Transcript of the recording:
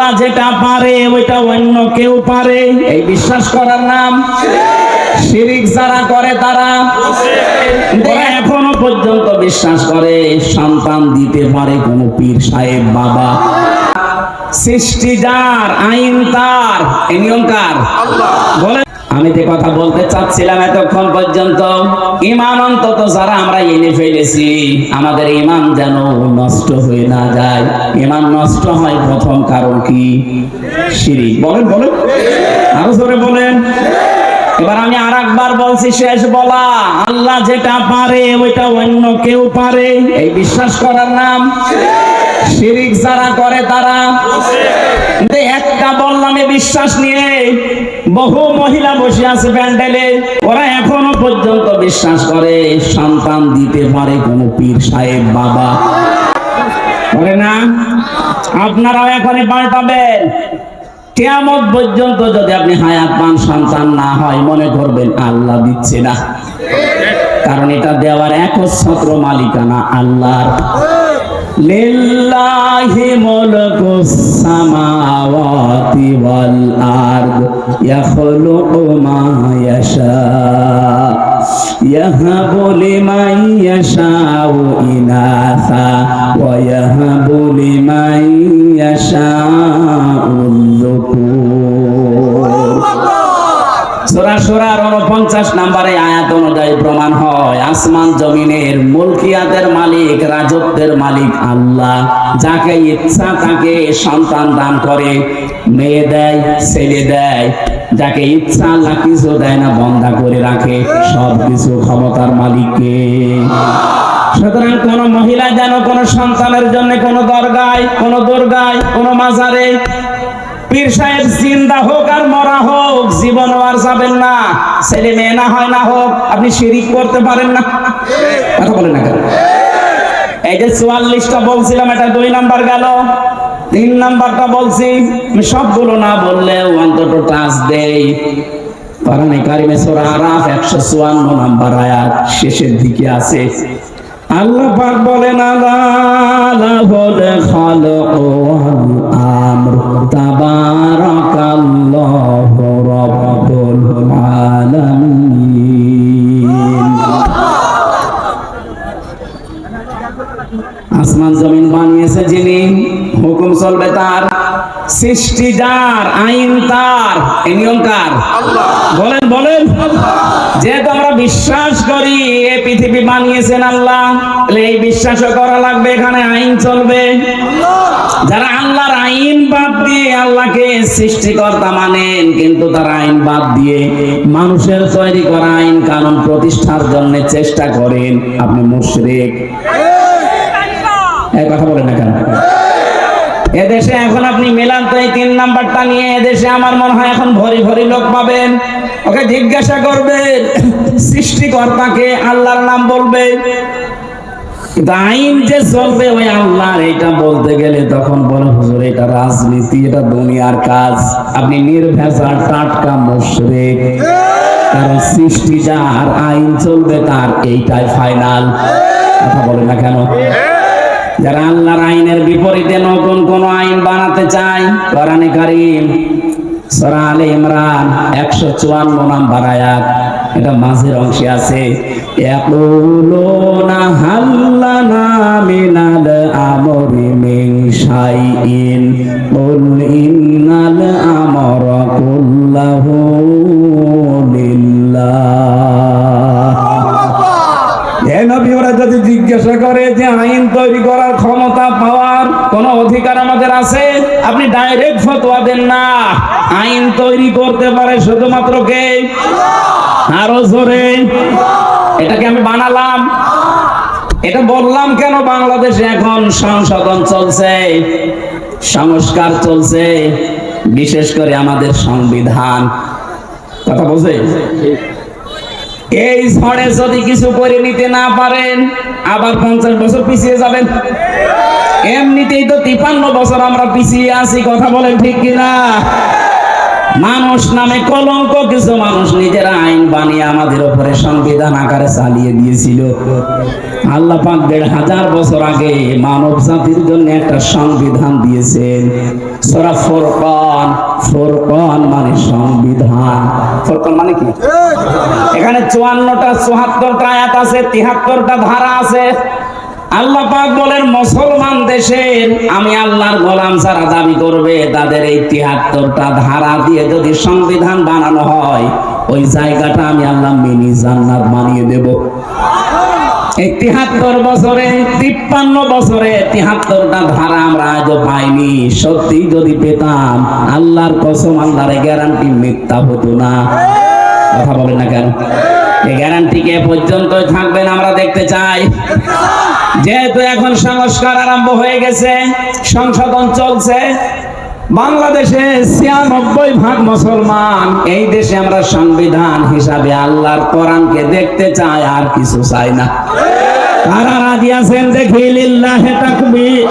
আল্লাহ যেটা পারে ওইটা অন্য কেউ পারে। এই বিশ্বাস করার নাম শিরিক যারা করে তারা এখনও পর্যন্ত বিশ্বাস করে সন্তান দিতে পারে কোন পীর সাহেব বাবা। সৃষ্টি যার আইন তার এ নিয়ম কার? বলে আমি যে কথা বলতে চাচ্ছিলাম এতক্ষণ পর্যন্ত ইমান অন্তত যারা আমরা এনে ফেলেছি, আমাদের ইমান যেন নষ্ট হয়ে না যায়। ইমান নষ্ট হয় প্রথম কারণ কি? শিরিক। বলেন বলেন। আরও জোরে বলেন। এবার আমি আর একবার বলছি, শেষ বলা। আল্লাহ যেটা পারে, ওইটা অন্য কেউ পারে। এই বিশ্বাস করার নাম? শিরিক যারা করে তারা একটা বললাম বিশ্বাস নিয়ে বহু মহিলা বসে আছে প্যান্ডেলে, ওরা এখনও পর্যন্ত বিশ্বাস করে সন্তান দিতে পারে কোন পীর সাহেব বাবা। করে না? আপনারাও এখনই পাল্টাবেন। কেয়ামত পর্যন্ত যদি আপনি হায়াত পান, সন্তান না হয়, মনে করবেন আল্লাহ দিচ্ছে না। কারণ এটা দেওয়ার একচ্ছত্র মালিকানা আল্লাহর। লিল্লাহি মুলকুস সামাওয়াতি ওয়াল আরদ, ইয়াখলুকু মা ইয়াশা, ইয়াহাবু লিমান ইয়াশাউ ইনাসা, ওয়া ইয়াহাবু লিমান ইয়াশাউ যুকুর সোরা সোরার উনপঞ্চাশ নাম্বারে আয়াত অনুযায়ী প্রমাণ হয়, আসমান জমিনের মুলকিয়াতের মালিক, রাজত্বের মালিক আল্লাহ। যাকে ইচ্ছা তাকে সন্তান দান করে, মেয়ে দেয়, ছেলে দেয়। যাকে ইচ্ছা আল্লাহ কিছু দেয় না বন্ধা করে রাখে সব কিছু ক্ষমতার মালিককে। সুতরাং কোন মহিলা যেন কোন সন্তানের জন্য কোন দরগায়, কোন দুর্গায়, কোন মাজারে পীর সাহেব জিন্দা হোক আর মরা হোক, জীবন আর যাবেন না। ছেলে মেয়ে না হয় না হোক, আপনি শিরিক করতে পারেন না। কথা বলেন না কেন? এই যে চুয়াল্লিশটা বলছিলাম, এটা দুই নাম্বার গেল। তিন নাম্বারটা বলছি, আমি সবগুলো না বললেও অন্তত টাচ দেই। কোরআনে কারিমে সূরা আরাফ 154 নাম্বার আয়াত শেষের দিকে আছে। আল্লাহ পাক বলেন, আলা লাহুল খালকু ওয়াল আমর তাবারাকাল্লাহু রাব্বুল আলামিন। আসমান জমিন বানিয়েছে যিনি, হুকুম চলবে তার। সৃষ্টি যার আইন তার নিয়ম কার? বলেন বলেন। যেহেতু আমরা বিশ্বাস করি এই পৃথিবী বানিয়েছেন আল্লাহ এই বিশ্বাসও করা লাগবে এখানে আইন চলবে। যারা আল্লাহর আইন বাদ দিয়ে আল্লাহকে সৃষ্টিকর্তা মানেন কিন্তু তারা আইন বাদ দিয়ে মানুষের তৈরি করা আইন কানুন প্রতিষ্ঠার জন্য চেষ্টা করেন আপনি মুশরিক। এই! কথা বলেন না এদেশে এখন আপনি মেলান তো এই তিন নাম্বারটা নিয়ে এদেশে আমার মনে হয় এখন ভরি ভরি লোক পাবেন। ওকে জিজ্ঞাসা করবেন সৃষ্টিকর্তাকে আল্লাহর নাম বলবে। আইন যে চলবে ওই আল্লাহর, এটা বলতে গেলে তখন বলে, হুজুর, এটা রাজনীতি, এটা দুনিয়ার কাজ। আপনি নির্ভেজাল, টাটকা মুশরিক। কারণ সৃষ্টি যার, আইন চলবে তার, এইটাই ফাইনাল কথা বলে না কেন? যারা আল্লাহর আইনের বিপরীতে নতুন কোন আইন বানাতে চায় কোরআনে কারিম সূরা আলে ইমরান 154 নাম্বার আয়াত এটা মাঝের অংশে আছে। ইয়াকুলুনা হাল্লানা মিনাল আমরি মিন শাইইন কুল ইন্নাল আমরা কুল্লাহু লিল্লাহ। এ নবী ওরা যদি জিজ্ঞাসা করে যে আইন তৈরি করার ক্ষমতা পাওয়ার কোন অধিকার আছে, আপনি ডাইরেক্ট ফতোয়া দেন না। আইন তৈরি করতে পারে শুধুমাত্র কে? আরও জোরে। এটাকে আমি বানালাম। এটা বললাম কেন বাংলাদেশে এখন সংশোধন চলছে, সংস্কার চলছে, বিশেষ করে আমাদের সংবিধান। কথা বোঝে এই ঝড়ে যদি কিছু করে নিতে না পারেন, আবার পঞ্চাশ বছর পিছিয়ে যাবেন। এমনিতেই তো তিপান্ন বছর আমরা পিছিয়ে আছি, কথা বলেন ঠিক কিনা? মানুষ নামে কলঙ্ক কিছু মানুষ নিজেরা আইন বানিয়ে আমাদের উপরে সংবিধান আকারে চালিয়ে দিয়েছিল। আল্লাহ পাক দেড় হাজার বছর আগে মানব জাতির জন্য একটা সংবিধান দিয়েছেন। সরা ফোরকন ফোরকন মানে সংবিধান। ফোরকন মানে কি? এখানে চুয়ান্নটা চুয়াত্তরটা আয়াত আছে তিহাত্তরটা ধারা আছে। আল্লাহ পাক বলেন, মুসলমান দেশের আমি আল্লাহর গোলাম যারা দাবি করবে, তাদের এই তিহাত্তরটা ধারা দিয়ে যদি সংবিধান বানানো হয়, ওই জায়গাটা আমি আল্লাহ মিনি জান্নাত বানিয়ে দেব। এই তিহাত্তর বছরে, তিপ্পান্ন বছরে তিহাত্তরটা ধারা আমরা আজও পাইনি। সত্যি যদি পেতাম, আল্লাহর কসম, আল্লাহর গ্যারান্টি মিথ্যা হতো না। কথা বলেন না কেন? এই গ্যারান্টি কে পর্যন্ত থাকবেন আমরা দেখতে চাই। যেহেতু এখন সংস্কার আরম্ভ হয়ে গেছে, সংশোধন চলছে, বাংলাদেশে ছিয়ানব্বই ভাগ মুসলমান এই দেশে আমরা সংবিধান হিসাবে আল্লাহর কোরআনকে দেখতে চাই, আর কিছু চাই না। তারা রাজি আছেন দেখি? লিল্লাহে তাকবীর।